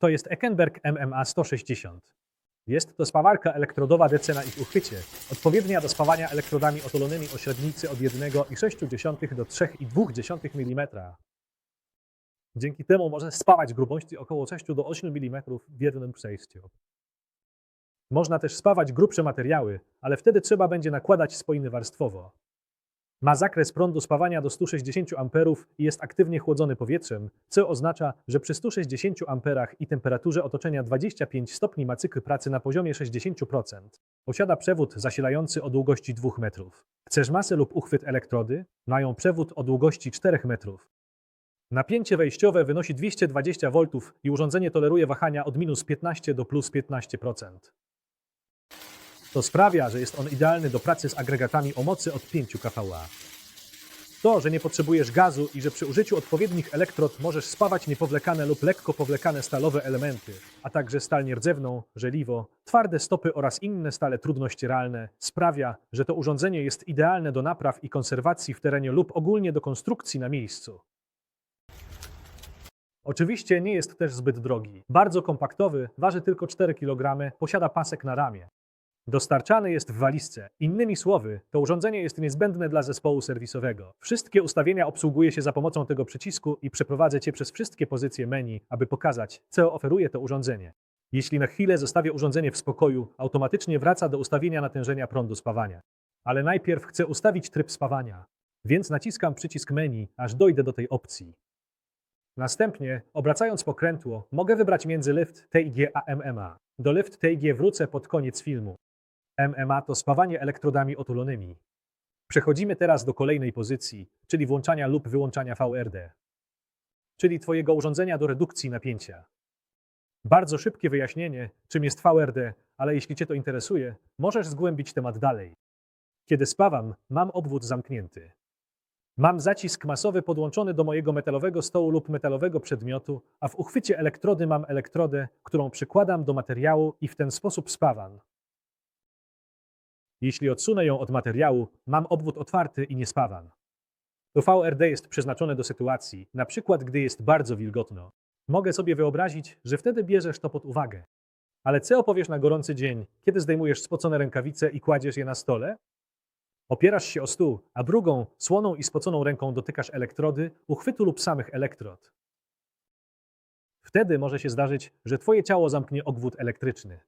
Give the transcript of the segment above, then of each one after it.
To jest Eckenberg MMA 160. Jest to spawarka elektrodowa DC na ich uchwycie, odpowiednia do spawania elektrodami otulonymi o średnicy od 1,6 do 3,2 mm. Dzięki temu może spawać grubości około 6 do 8 mm w jednym przejściu. Można też spawać grubsze materiały, ale wtedy trzeba będzie nakładać spoiny warstwowo. Ma zakres prądu spawania do 160 A i jest aktywnie chłodzony powietrzem, co oznacza, że przy 160 A i temperaturze otoczenia 25 stopni ma cykl pracy na poziomie 60%. Posiada przewód zasilający o długości 2 metrów. Chcesz masę lub uchwyt elektrody? Mają przewód o długości 4 metrów. Napięcie wejściowe wynosi 220 V i urządzenie toleruje wahania od minus 15 do plus 15%. To sprawia, że jest on idealny do pracy z agregatami o mocy od 5 kVA. To, że nie potrzebujesz gazu i że przy użyciu odpowiednich elektrod możesz spawać niepowlekane lub lekko powlekane stalowe elementy, a także stal nierdzewną, żeliwo, twarde stopy oraz inne stale trudnościeralne, sprawia, że to urządzenie jest idealne do napraw i konserwacji w terenie lub ogólnie do konstrukcji na miejscu. Oczywiście nie jest też zbyt drogi. Bardzo kompaktowy, waży tylko 4 kg, posiada pasek na ramię. Dostarczany jest w walizce. Innymi słowy, to urządzenie jest niezbędne dla zespołu serwisowego. Wszystkie ustawienia obsługuje się za pomocą tego przycisku i przeprowadzę Cię przez wszystkie pozycje menu, aby pokazać, co oferuje to urządzenie. Jeśli na chwilę zostawię urządzenie w spokoju, automatycznie wraca do ustawienia natężenia prądu spawania. Ale najpierw chcę ustawić tryb spawania, więc naciskam przycisk menu, aż dojdę do tej opcji. Następnie, obracając pokrętło, mogę wybrać między Lift TIG a MMA. Do Lift TIG wrócę pod koniec filmu. MMA to spawanie elektrodami otulonymi. Przechodzimy teraz do kolejnej pozycji, czyli włączania lub wyłączania VRD, czyli Twojego urządzenia do redukcji napięcia. Bardzo szybkie wyjaśnienie, czym jest VRD, ale jeśli Cię to interesuje, możesz zgłębić temat dalej. Kiedy spawam, mam obwód zamknięty. Mam zacisk masowy podłączony do mojego metalowego stołu lub metalowego przedmiotu, a w uchwycie elektrody mam elektrodę, którą przykładam do materiału i w ten sposób spawam. Jeśli odsunę ją od materiału, mam obwód otwarty i nie spawam. To VRD jest przeznaczone do sytuacji, na przykład gdy jest bardzo wilgotno. Mogę sobie wyobrazić, że wtedy bierzesz to pod uwagę. Ale co opowiesz na gorący dzień, kiedy zdejmujesz spocone rękawice i kładziesz je na stole? Opierasz się o stół, a drugą, słoną i spoconą ręką dotykasz elektrody, uchwytu lub samych elektrod. Wtedy może się zdarzyć, że twoje ciało zamknie ogwód elektryczny.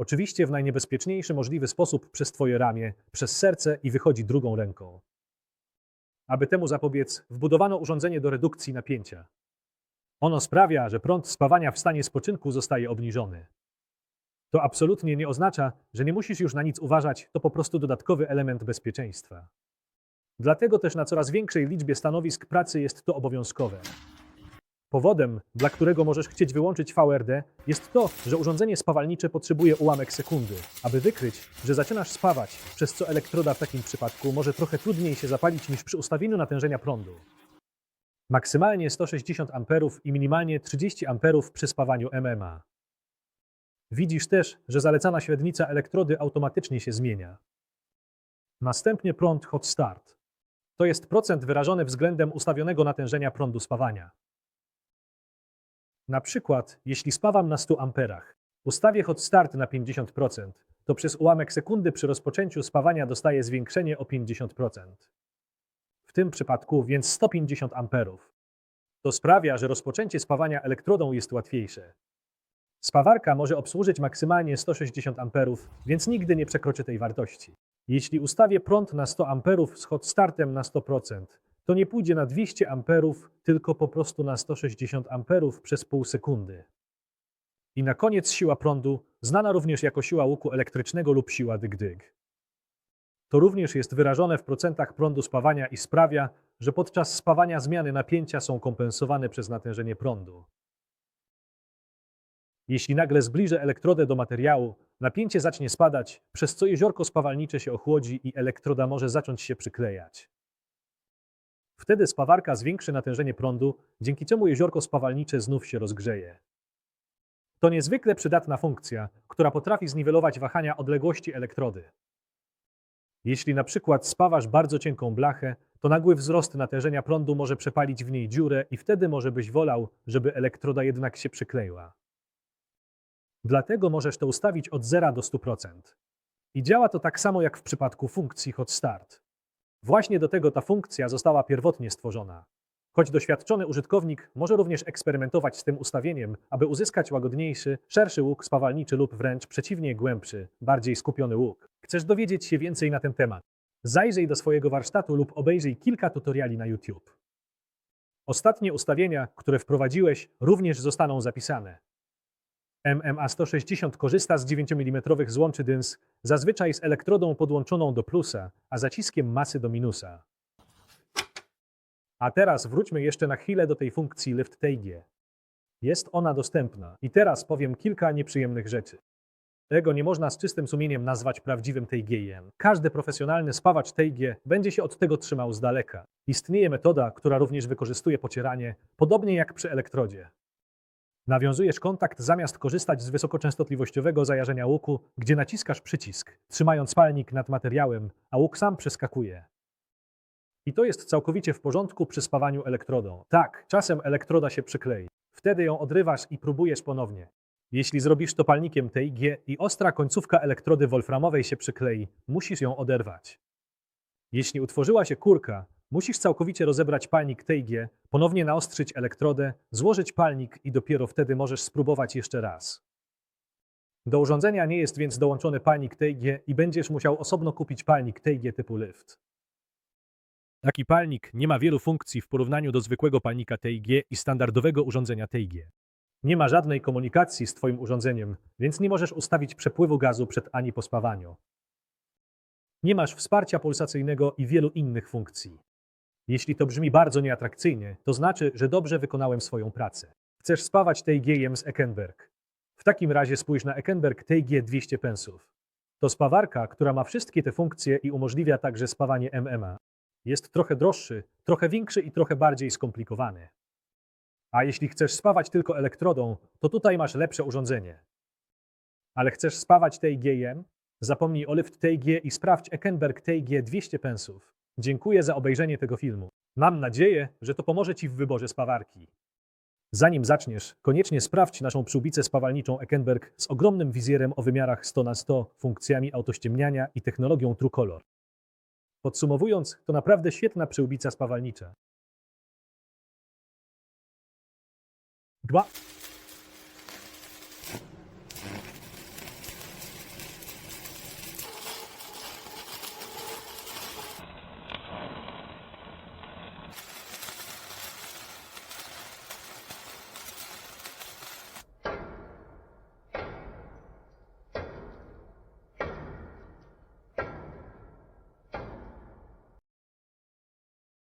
Oczywiście w najniebezpieczniejszy możliwy sposób przez twoje ramię, przez serce i wychodzi drugą ręką. Aby temu zapobiec, wbudowano urządzenie do redukcji napięcia. Ono sprawia, że prąd spawania w stanie spoczynku zostaje obniżony. To absolutnie nie oznacza, że nie musisz już na nic uważać, to po prostu dodatkowy element bezpieczeństwa. Dlatego też na coraz większej liczbie stanowisk pracy jest to obowiązkowe. Powodem, dla którego możesz chcieć wyłączyć VRD, jest to, że urządzenie spawalnicze potrzebuje ułamek sekundy, aby wykryć, że zaczynasz spawać, przez co elektroda w takim przypadku może trochę trudniej się zapalić niż przy ustawieniu natężenia prądu. Maksymalnie 160 A i minimalnie 30 A przy spawaniu MMA. Widzisz też, że zalecana średnica elektrody automatycznie się zmienia. Następnie prąd hot start. To jest procent wyrażony względem ustawionego natężenia prądu spawania. Na przykład, jeśli spawam na 100 amperach, ustawię hot start na 50%, to przez ułamek sekundy przy rozpoczęciu spawania dostaję zwiększenie o 50%. W tym przypadku więc 150 amperów. To sprawia, że rozpoczęcie spawania elektrodą jest łatwiejsze. Spawarka może obsłużyć maksymalnie 160 amperów, więc nigdy nie przekroczy tej wartości. Jeśli ustawię prąd na 100 amperów z hot startem na 100%, to nie pójdzie na 200 amperów, tylko po prostu na 160 amperów przez pół sekundy. I na koniec siła prądu, znana również jako siła łuku elektrycznego lub siła dyg-dyg. To również jest wyrażone w procentach prądu spawania i sprawia, że podczas spawania zmiany napięcia są kompensowane przez natężenie prądu. Jeśli nagle zbliżę elektrodę do materiału, napięcie zacznie spadać, przez co jeziorko spawalnicze się ochłodzi i elektroda może zacząć się przyklejać. Wtedy spawarka zwiększy natężenie prądu, dzięki czemu jeziorko spawalnicze znów się rozgrzeje. To niezwykle przydatna funkcja, która potrafi zniwelować wahania odległości elektrody. Jeśli na przykład spawasz bardzo cienką blachę, to nagły wzrost natężenia prądu może przepalić w niej dziurę i wtedy może byś wolał, żeby elektroda jednak się przykleiła. Dlatego możesz to ustawić od 0 do 100%. I działa to tak samo jak w przypadku funkcji hot start. Właśnie do tego ta funkcja została pierwotnie stworzona. Choć doświadczony użytkownik może również eksperymentować z tym ustawieniem, aby uzyskać łagodniejszy, szerszy łuk spawalniczy lub wręcz przeciwnie głębszy, bardziej skupiony łuk. Chcesz dowiedzieć się więcej na ten temat? Zajrzyj do swojego warsztatu lub obejrzyj kilka tutoriali na YouTube. Ostatnie ustawienia, które wprowadziłeś, również zostaną zapisane. MMA 160 korzysta z 9 mm złączy DINS, zazwyczaj z elektrodą podłączoną do plusa, a zaciskiem masy do minusa. A teraz wróćmy jeszcze na chwilę do tej funkcji Lift TG. Jest ona dostępna i teraz powiem kilka nieprzyjemnych rzeczy. Tego nie można z czystym sumieniem nazwać prawdziwym TG-iem. Każdy profesjonalny spawacz TG będzie się od tego trzymał z daleka. Istnieje metoda, która również wykorzystuje pocieranie, podobnie jak przy elektrodzie. Nawiązujesz kontakt zamiast korzystać z wysokoczęstotliwościowego zajarzenia łuku, gdzie naciskasz przycisk, trzymając palnik nad materiałem, a łuk sam przeskakuje. I to jest całkowicie w porządku przy spawaniu elektrodą. Tak, czasem elektroda się przyklei. Wtedy ją odrywasz i próbujesz ponownie. Jeśli zrobisz to palnikiem TIG i ostra końcówka elektrody wolframowej się przyklei, musisz ją oderwać. Jeśli utworzyła się kurka, musisz całkowicie rozebrać palnik TIG, ponownie naostrzyć elektrodę, złożyć palnik i dopiero wtedy możesz spróbować jeszcze raz. Do urządzenia nie jest więc dołączony palnik TIG i będziesz musiał osobno kupić palnik TIG typu Lift. Taki palnik nie ma wielu funkcji w porównaniu do zwykłego palnika TIG i standardowego urządzenia TIG. Nie ma żadnej komunikacji z Twoim urządzeniem, więc nie możesz ustawić przepływu gazu przed ani po spawaniu. Nie masz wsparcia pulsacyjnego i wielu innych funkcji. Jeśli to brzmi bardzo nieatrakcyjnie, to znaczy, że dobrze wykonałem swoją pracę. Chcesz spawać TIG-iem z Eckenberg. W takim razie spójrz na Eckenberg TIG 200 pensów. To spawarka, która ma wszystkie te funkcje i umożliwia także spawanie MMA. Jest trochę droższy, trochę większy i trochę bardziej skomplikowany. A jeśli chcesz spawać tylko elektrodą, to tutaj masz lepsze urządzenie. Ale chcesz spawać TIG-iem? Zapomnij o Lift TIG i sprawdź Eckenberg TIG 200 pensów. Dziękuję za obejrzenie tego filmu. Mam nadzieję, że to pomoże Ci w wyborze spawarki. Zanim zaczniesz, koniecznie sprawdź naszą przyłbicę spawalniczą Eckenberg z ogromnym wizjerem o wymiarach 100 na 100, funkcjami autościemniania i technologią TrueColor. Podsumowując, to naprawdę świetna przyłbica spawalnicza. 2.